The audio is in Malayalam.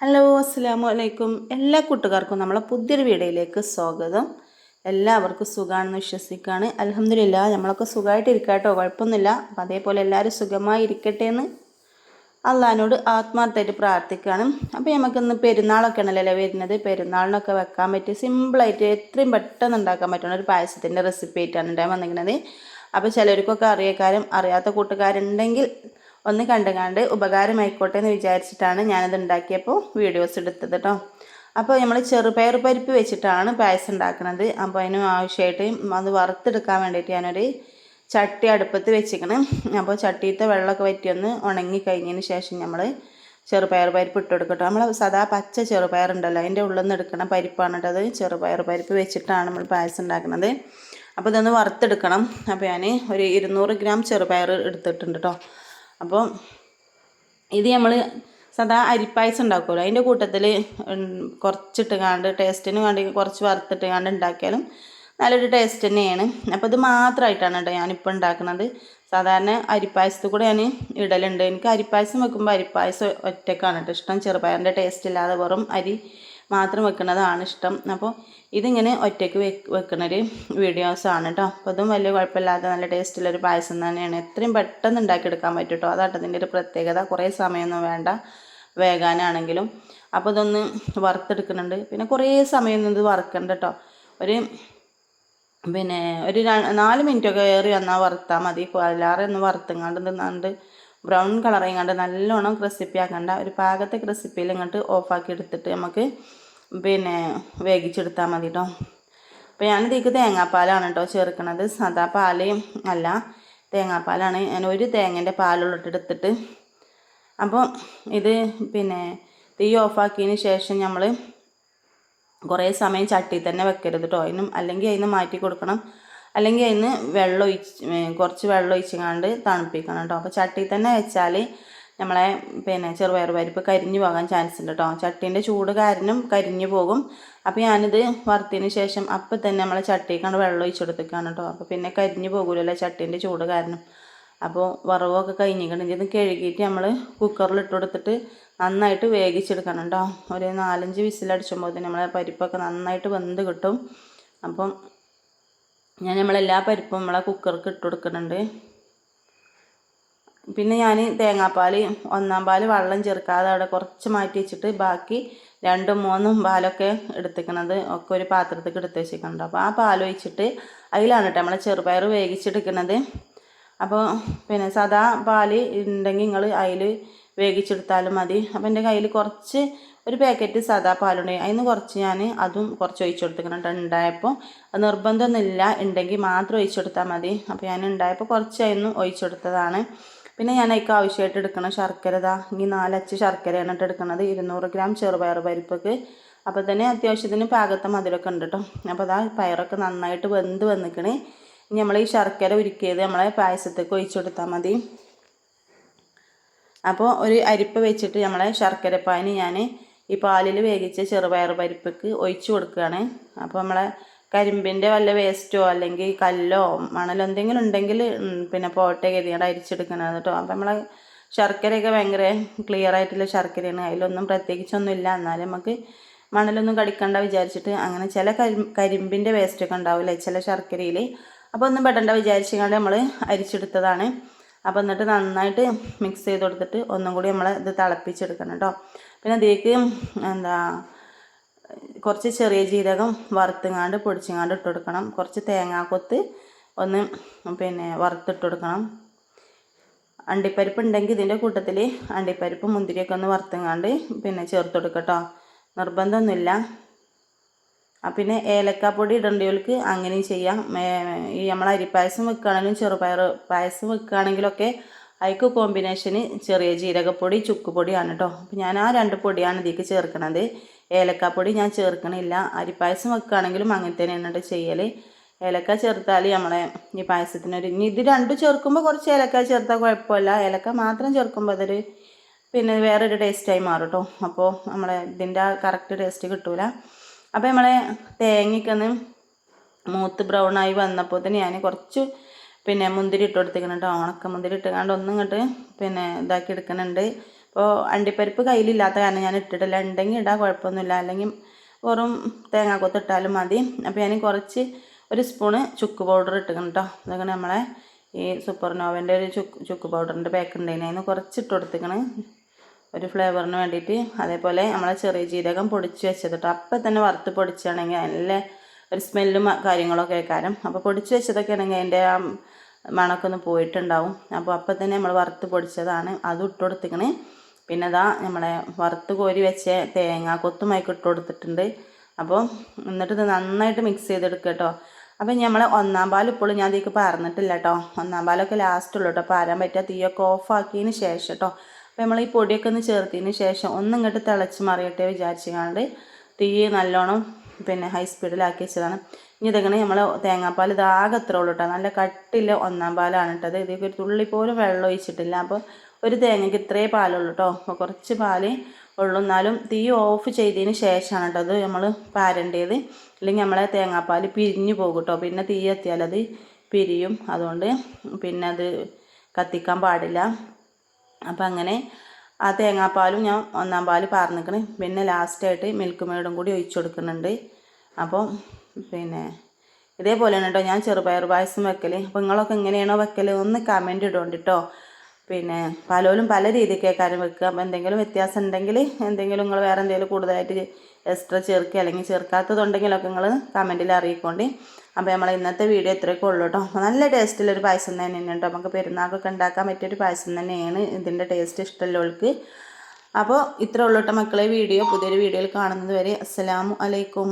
ഹലോ അസ്സാമു അലൈക്കും എല്ലാ കൂട്ടുകാർക്കും നമ്മളെ പുതിയൊരു വീഡിയോയിലേക്ക് സ്വാഗതം. എല്ലാവർക്കും സുഖമാണെന്ന് വിശ്വസിക്കുകയാണ് അലഹമില്ല നമ്മളൊക്കെ സുഖമായിട്ട് ഇരിക്കാട്ടോ. കുഴപ്പമൊന്നുമില്ല. അപ്പം അതേപോലെ എല്ലാവരും സുഖമായി ഇരിക്കട്ടെ എന്ന് അള്ളഹാനോട് ആത്മാർത്ഥമായിട്ട് പ്രാർത്ഥിക്കുകയാണ് അപ്പോൾ നമുക്കിന്ന് പെരുന്നാളൊക്കെ ആണല്ലോ വരുന്നത്. പെരുന്നാളിനൊക്കെ വെക്കാൻ പറ്റിയ സിമ്പിളായിട്ട് എത്രയും പെട്ടെന്ന് ഉണ്ടാക്കാൻ പറ്റുന്ന ഒരു പായസത്തിന്റെ റെസിപ്പി ആയിട്ടാണ് ഉണ്ടായി വന്നിരിക്കുന്നത്. അപ്പോൾ ചിലർക്കൊക്കെ അറിയക്കാരും അറിയാത്ത കൂട്ടുകാരുണ്ടെങ്കിൽ ഒന്ന് കണ്ടുകാണ്ട് ഉപകാരമായിക്കോട്ടെ എന്ന് വിചാരിച്ചിട്ടാണ് ഞാനത് ഉണ്ടാക്കിയപ്പോൾ വീഡിയോസ് എടുത്തത് കേട്ടോ അപ്പോൾ നമ്മൾ ചെറുപയർ പരിപ്പ് വെച്ചിട്ടാണ് പായസം ഉണ്ടാക്കുന്നത് അപ്പോൾ അതിന് ആവശ്യമായിട്ട് അത് വറുത്തെടുക്കാൻ വേണ്ടിയിട്ട് ഞാനൊരു ചട്ടി അടുപ്പത്ത് വെച്ചിരിക്കണം. അപ്പോൾ ചട്ടിയിലത്തെ വെള്ളമൊക്കെ വറ്റിയൊന്ന് ഉണങ്ങി കഴിഞ്ഞതിന് ശേഷം നമ്മൾ ചെറുപയർ പരിപ്പ് ഇട്ട് കൊടുക്കട്ടോ. നമ്മൾ സദാ പച്ച ചെറുപയർ ഉണ്ടല്ലോ അതിന്റെ ഉള്ളിൽ നിന്ന് എടുക്കണ പരിപ്പാണ് കേട്ടത് ചെറുപയർ പരിപ്പ് വെച്ചിട്ടാണ് നമ്മൾ പായസം ഉണ്ടാക്കുന്നത് അപ്പോൾ ഇതൊന്ന് വറുത്തെടുക്കണം. അപ്പോൾ ഞാൻ ഒരു ഇരുന്നൂറ് ഗ്രാം ചെറുപയർ എടുത്തിട്ടുണ്ട് കേട്ടോ അപ്പോൾ ഇത് നമ്മൾ സദാ അരിപ്പായസം ഉണ്ടാക്കുമല്ലോ. അതിന്റെ കൂട്ടത്തിൽ കുറച്ചിട്ട് കാണ്ട് ടേസ്റ്റിന് വേണ്ടി കുറച്ച് വറുത്തിട്ട് കാണ്ട് ഉണ്ടാക്കിയാലും നല്ലൊരു ടേസ്റ്റ് തന്നെയാണ്. അപ്പോൾ ഇത് മാത്രമായിട്ടാണ് കേട്ടോ ഞാനിപ്പോൾ ഉണ്ടാക്കുന്നത്. സാധാരണ അരിപ്പായസത്തിൽ കൂടെ ഞാൻ ഇടലുണ്ട്. എനിക്ക് അരിപ്പായസം വെക്കുമ്പോൾ അരിപ്പായസം ഒറ്റക്കാണ് കേട്ടോ ഇഷ്ടം. ചെറുപയറിന്റെ ടേസ്റ്റ് ഇല്ലാതെ വെറും അരി മാത്രം വെക്കുന്നതാണ് ഇഷ്ടം. അപ്പോൾ ഇതിങ്ങനെ ഒറ്റയ്ക്ക് വെക്കുന്നൊരു വീഡിയോസാണ് കേട്ടോ അപ്പോൾ അതും വലിയ കുഴപ്പമില്ലാത്ത നല്ല ടേസ്റ്റുള്ളൊരു പായസം തന്നെയാണ്. എത്രയും പെട്ടെന്ന് ഉണ്ടാക്കിയെടുക്കാൻ പറ്റും കേട്ടോ അതാണ് അതിന്റെ ഒരു പ്രത്യേകത. കുറേ സമയമൊന്നും വേണ്ട വേകാനാണെങ്കിലും. അപ്പോൾ ഇതൊന്ന് വറുത്തെടുക്കുന്നുണ്ട്. പിന്നെ കുറേ സമയമൊന്നും ഇത് വറുക്കണ്ട കേട്ടോ ഒരു പിന്നെ ഒരു നാല് മിനിറ്റൊക്കെ ഏറി വന്നാൽ വറുത്താൽ മതി. എല്ലാവരും ഒന്ന് വറുത്തുങ്ങാണ്ട് നിന്നാണ്ട് ബ്രൗൺ കളർ കണ്ട് നല്ലോണം ക്രിസിപ്പി ആക്കണ്ട. ഒരു പാകത്തെ ക്രിസിപ്പിയിൽ ഇങ്ങോട്ട് ഓഫാക്കി എടുത്തിട്ട് നമുക്ക് പിന്നെ വേവിച്ചെടുത്താൽ മതി കേട്ടോ അപ്പോൾ ഞാൻ ഇതിലേക്ക് തേങ്ങാപ്പാലാണ് കേട്ടോ ചേർക്കുന്നത് സാധാ പാൽ അല്ല തേങ്ങാപ്പാലാണ്. ഞാൻ ഒരു തേങ്ങേന്റെ പാലുള്ളിട്ടെടുത്തിട്ട് അപ്പോൾ ഇത് പിന്നെ തീ ഓഫാക്കിയതിന് ശേഷം നമ്മൾ കുറേ സമയം ചട്ടി തന്നെ വെക്കരുത് കേട്ടോ അതിനും അല്ലെങ്കിൽ അതിന് മാറ്റി കൊടുക്കണം. അല്ലെങ്കിൽ അതിന് വെള്ളം ഒഴിച്ച് കുറച്ച് വെള്ളം ഒഴിച്ചങ്ങാണ്ട് തണുപ്പിക്കണം കേട്ടോ. അപ്പോൾ ചട്ടിയിൽ തന്നെ വെച്ചാൽ നമ്മളെ പിന്നെ ചെറുപയർ പരിപ്പ് കരിഞ്ഞു പോകാൻ ചാൻസ് ഉണ്ട് കേട്ടോ. ചട്ടീന്റെ ചൂട് കാരണം കരിഞ്ഞു പോകും. അപ്പോൾ ഞാനിത് വറുത്തതിന് ശേഷം അപ്പം തന്നെ നമ്മളെ ചട്ടിക്കാണ് വെള്ളം ഒഴിച്ചെടുത്തേക്കാണ് കേട്ടോ. അപ്പോൾ പിന്നെ കരിഞ്ഞു പോകില്ലല്ലോ ചട്ടീന്റെ ചൂട് കാരണം. അപ്പോൾ വറവൊക്കെ കഴിഞ്ഞിട്ടുണ്ടെങ്കിൽ ഇത് കഴുകിയിട്ട് നമ്മൾ കുക്കറിൽ ഇട്ട് കൊടുത്തിട്ട് നന്നായിട്ട് വേവിച്ചെടുക്കണം കേട്ടോ. ഒരു നാലഞ്ച് വിസിലടിച്ചുമ്പോൾ നമ്മളെ പരിപ്പൊക്കെ നന്നായിട്ട് വെന്ത് കിട്ടും. അപ്പം ഞാൻ നമ്മളെല്ലാ പരിപ്പും നമ്മളെ കുക്കർക്ക് ഇട്ട് കൊടുക്കുന്നുണ്ട്. പിന്നെ ഞാൻ തേങ്ങാപ്പാൽ ഒന്നാം പാൽ വെള്ളം ചേർക്കാതെ അവിടെ കുറച്ച് മാറ്റി വെച്ചിട്ട് ബാക്കി രണ്ടും മൂന്നും പാലൊക്കെ എടുത്തിക്കണത് ഒക്കെ ഒരു പാത്രത്തേക്ക് എടുത്ത് വെച്ചിട്ടുണ്ട് അപ്പോൾ ആ പാൽ ഒഴിച്ചിട്ട് അതിലാണ് കേട്ടോ നമ്മളെ ചെറുപയർ വേവിച്ചെടുക്കുന്നത് അപ്പോൾ പിന്നെ സാധാ പാൽ ഉണ്ടെങ്കിൽ നിങ്ങൾ അതിൽ വേവിച്ചെടുത്താലും മതി. അപ്പോൾ എന്റെ കയ്യിൽ കുറച്ച് ഒരു പാക്കറ്റ് സാദാ പാലുണ്ട്. അതിന് കുറച്ച് ഞാൻ അതും കുറച്ച് ഒഴിച്ചു കൊടുത്തിട്ടുണ്ട് ഉണ്ടായപ്പോൾ നിർബന്ധമൊന്നുമില്ല ഉണ്ടെങ്കിൽ മാത്രം ഒഴിച്ചു കൊടുത്താൽ മതി. അപ്പോൾ ഞാൻ ഉണ്ടായപ്പോൾ കുറച്ചായിരുന്നു ഒഴിച്ചു കൊടുത്തതാണ് പിന്നെ ഞാൻ അതിക്ക് ആവശ്യമായിട്ട് എടുക്കണം ശർക്കര ഇതാ ഈ നാലച്ച് ശർക്കരയാണ് ഇട്ട് എടുക്കുന്നത് ഇരുന്നൂറ് ഗ്രാം ചെറുപയർ പരിപ്പൊക്കെ. അപ്പോൾ തന്നെ അത്യാവശ്യത്തിന് പാകത്തെ മധുരമൊക്കെ ഉണ്ട് കേട്ടോ അപ്പോൾ അതാ പയറൊക്കെ നന്നായിട്ട് വെന്ത് വന്നിക്കണേ. ഇനി നമ്മൾ ഈ ശർക്കര ഉരുക്കിയത് നമ്മളെ പായസത്തേക്ക് ഒഴിച്ചു കൊടുത്താൽ മതി. അപ്പോൾ ഒരു അരിപ്പ് വെച്ചിട്ട് നമ്മളെ ശർക്കരപ്പാനി ഞാൻ ഈ പാലിൽ വേവിച്ച ചെറുപയർ പരിപ്പക്ക് ഒഴിച്ചു കൊടുക്കുകയാണ് അപ്പോൾ നമ്മളെ കരിമ്പിന്റെ വല്ല വേസ്റ്റോ അല്ലെങ്കിൽ കല്ലോ മണലോ എന്തെങ്കിലും ഉണ്ടെങ്കിൽ പിന്നെ പോട്ടെ ഗതിയോടെ അരിച്ചെടുക്കണം കേട്ടോ. അപ്പം നമ്മളെ ശർക്കരയൊക്കെ ഭയങ്കര ക്ലിയർ ആയിട്ടുള്ള ശർക്കരയാണ്. അതിലൊന്നും പ്രത്യേകിച്ചൊന്നും ഇല്ല എന്നാലും നമുക്ക് മണലൊന്നും കടിക്കണ്ട വിചാരിച്ചിട്ട് അങ്ങനെ ചില കരി കരിമ്പിന്റെ വേസ്റ്റൊക്കെ ഉണ്ടാവില്ലേ ചില ശർക്കരയിൽ അപ്പോൾ ഒന്നും പെടണ്ട വിചാരിച്ചുകൊണ്ട് നമ്മൾ അരിച്ചെടുത്തതാണ്. അപ്പോൾ എന്നിട്ട് നന്നായിട്ട് മിക്സ് ചെയ്ത് കൊടുത്തിട്ട് ഒന്നും കൂടി നമ്മൾ ഇത് തിളപ്പിച്ചെടുക്കണം കേട്ടോ. പിന്നെ ഇതിലേക്ക് എന്താ കുറച്ച് ചെറിയ ജീരകം വറുത്തുങ്ങാണ്ട് പൊടിച്ചുങ്ങാണ്ട് ഇട്ട് കൊടുക്കണം. കുറച്ച് തേങ്ങാക്കൊത്ത് ഒന്ന് പിന്നെ വറുത്തിട്ട് കൊടുക്കണം. അണ്ടിപ്പരിപ്പ് ഉണ്ടെങ്കിൽ ഇതിന്റെ കൂട്ടത്തിൽ അണ്ടിപ്പരിപ്പ് മുന്തിരിയൊക്കെ ഒന്ന് വറുത്തുങ്ങാണ്ട് പിന്നെ ചേർത്ത് കൊടുക്കട്ടോ നിർബന്ധമൊന്നുമില്ല. പിന്നെ ഏലക്കാപ്പൊടി ഇടേണ്ടവർക്ക് അങ്ങനെയും ചെയ്യാം. ഈ നമ്മൾ അരിപ്പായസം വെക്കുകയാണെങ്കിലും ചെറുപയർ പായസം വെക്കുകയാണെങ്കിലൊക്കെ അതിക്ക് കോമ്പിനേഷന് ചെറിയ ജീരകപ്പൊടി ചുക്കുപൊടിയാണ് കേട്ടോ അപ്പം ഞാൻ ആ രണ്ട് പൊടിയാണ് ഇതിലേക്ക് ചേർക്കണത്. ഏലക്കാപ്പൊടി ഞാൻ ചേർക്കണില്ല. അരിപ്പായസം വെക്കുകയാണെങ്കിലും അങ്ങനെ തന്നെയാണ് കേട്ടോ ചെയ്യൽ ഏലക്ക ചേർത്താൽ നമ്മളെ ഈ പായസത്തിനൊരു ഇനി ഇത് രണ്ടും ചേർക്കുമ്പോൾ കുറച്ച് ഏലക്ക ചേർത്താൽ കുഴപ്പമില്ല. ഏലക്ക മാത്രം ചേർക്കുമ്പോൾ അതൊരു പിന്നെ വേറൊരു ടേസ്റ്റായി മാറും കേട്ടോ അപ്പോൾ നമ്മളെ ഇതിന്റെ ആ കറക്റ്റ് ടേസ്റ്റ് കിട്ടൂല. അപ്പോൾ നമ്മളെ തേങ്ങയ്ക്കൊന്ന് മൂത്ത് ആയി വന്നപ്പോൾ തന്നെ ഞാൻ കുറച്ച് പിന്നെ മുന്തിരി ഇട്ട് കൊടുത്തിരിക്കുന്നുണ്ട്. ഉണക്ക മുന്തിരി ഇട്ടുകൊണ്ട് ഒന്നും ഇങ്ങോട്ട് പിന്നെ ഇതാക്കി എടുക്കുന്നുണ്ട്. അപ്പോൾ അണ്ടിപ്പരിപ്പ് കയ്യിലില്ലാത്ത കാരണം ഞാൻ ഇട്ടിട്ടില്ല. ഉണ്ടെങ്കിൽ ഇടാൻ കുഴപ്പമൊന്നുമില്ല. അല്ലെങ്കിൽ വെറും തേങ്ങാക്കൊത്ത് ഇട്ടാലും മതി. അപ്പോൾ ഞാൻ കുറച്ച് ഒരു സ്പൂണ് ചുക്ക് പൗഡർ ഇട്ടിക്കണം കേട്ടോ ഇതൊക്കെ നമ്മളെ ഈ സൂപ്പർ നോവന്റെ ഒരു ചുക്ക് ചുക്ക് പൗഡറിന്റെ പാക്ക് ഉണ്ടായിരുന്നു അതിന് കുറച്ച് ഇട്ട് കൊടുത്തിക്കണ് ഒരു ഫ്ലേവറിന് വേണ്ടിയിട്ട് അതേപോലെ നമ്മൾ ചെറിയ ജീരകം പൊടിച്ച് വെച്ചത് കേട്ടോ അപ്പം തന്നെ വറുത്ത് പൊടിച്ചാണെങ്കിൽ നല്ല ഒരു സ്മെല്ലും കാര്യങ്ങളൊക്കെ കാരണം അപ്പോൾ പൊടിച്ച് വെച്ചതൊക്കെ ആണെങ്കിൽ അതിന്റെ ആ മണമൊക്കെ ഒന്ന് പോയിട്ടുണ്ടാവും. അപ്പോൾ അപ്പം തന്നെ നമ്മൾ വറുത്ത് പൊടിച്ചതാണ്. അത് ഇട്ട് കൊടുത്തിക്കണേ. പിന്നെ അതാ നമ്മളെ വറുത്ത് കോരി വെച്ച തേങ്ങ കൊത്തുമായിക്ക് ഇട്ട് കൊടുത്തിട്ടുണ്ട്. അപ്പോൾ എന്നിട്ട് ഇത് നന്നായിട്ട് മിക്സ് ചെയ്തെടുക്കുക കേട്ടോ അപ്പം നമ്മൾ ഒന്നാം പാൽ ഇപ്പോൾ ഞാൻ ഇതിലേക്ക് പറഞ്ഞിട്ടില്ല കേട്ടോ ഒന്നാം പാലൊക്കെ ലാസ്റ്റ് ഉള്ളൂ കേട്ടോ പാരാൻ പറ്റുക തീയൊക്കെ ഓഫാക്കിയതിന് ശേഷം കേട്ടോ അപ്പോൾ നമ്മൾ ഈ പൊടിയൊക്കെ ഒന്ന് ചേർത്തതിന് ശേഷം ഒന്നും ഇങ്ങോട്ട് തിളച്ച് മറിയട്ടെ വിചാരിച്ചുകൊണ്ട് തീ നല്ലോണം പിന്നെ ഹൈ സ്പീഡിലാക്കി വെച്ചതാണ്. ഇനി ഇതെങ്ങനെ നമ്മൾ തേങ്ങാപ്പാൽ ഇതാകെ അത്ര ഉള്ളൂ കേട്ടോ നല്ല കട്ടില്ല ഒന്നാം പാലാണ് ഇട്ടത്. ഇതൊക്കെ ഒരു തുള്ളി പോലും വെള്ളം ഒഴിച്ചിട്ടില്ല. അപ്പോൾ ഒരു തേങ്ങയ്ക്ക് ഇത്രേ പാലുള്ളൂ കേട്ടോ അപ്പോൾ കുറച്ച് പാൽ ഉള്ളൂ. എന്നാലും തീ ഓഫ് ചെയ്തതിന് ശേഷമാണ് കേട്ടോ അത് നമ്മൾ പാരേണ്ടത് അല്ലെങ്കിൽ നമ്മളെ തേങ്ങാപ്പാൽ പിരിഞ്ഞു പോകും കേട്ടോ പിന്നെ തീ എത്തിയാൽ അത് പിരിയും. അതുകൊണ്ട് പിന്നെ അത് കത്തിക്കാൻ പാടില്ല. അപ്പം അങ്ങനെ ആ തേങ്ങാപ്പാലും ഞാൻ ഒന്നാം പാൽ പാർന്നിക്കണ്. പിന്നെ ലാസ്റ്റായിട്ട് മിൽക്ക് മേടും കൂടി ഒഴിച്ചു കൊടുക്കുന്നുണ്ട്. അപ്പോൾ പിന്നെ ഇതേപോലെയാണ് കേട്ടോ ഞാൻ ചെറുപയർ പായസം വെക്കൽ അപ്പോൾ നിങ്ങളൊക്കെ എങ്ങനെയാണോ വെക്കൽ ഒന്ന് കമന്റ് ഇടുകൊണ്ട് കേട്ടോ പിന്നെ പലരും പല രീതിക്കേക്കാരും വെക്കുക. അപ്പോൾ എന്തെങ്കിലും വ്യത്യാസം ഉണ്ടെങ്കിൽ എന്തെങ്കിലും നിങ്ങൾ വേറെ എന്തെങ്കിലും കൂടുതലായിട്ട് എക്സ്ട്രാ ചേർക്കുക അല്ലെങ്കിൽ ചേർക്കാത്തതുണ്ടെങ്കിലൊക്കെ നിങ്ങൾ കമന്റിൽ അറിയിക്കൊണ്ട്. അപ്പോൾ നമ്മൾ ഇന്നത്തെ വീഡിയോ ഇത്രയൊക്കെ ഉള്ളൂ കേട്ടോ. നല്ല ടേസ്റ്റിലൊരു പായസം തന്നെയാണ് കേട്ടോ. നമുക്ക് പെരുന്നാൾക്കൊക്കെ ഉണ്ടാക്കാൻ പറ്റിയൊരു പായസം തന്നെയാണ്. ഇതിന്റെ ടേസ്റ്റ് ഇഷ്ടമുള്ളവർക്ക് അപ്പോൾ ഇത്ര ഉള്ളൂ കേട്ടോ മക്കളെ വീഡിയോ. പുതിയൊരു വീഡിയോയിൽ കാണുന്നത് വരെ അസ്സലാമു അലൈക്കും.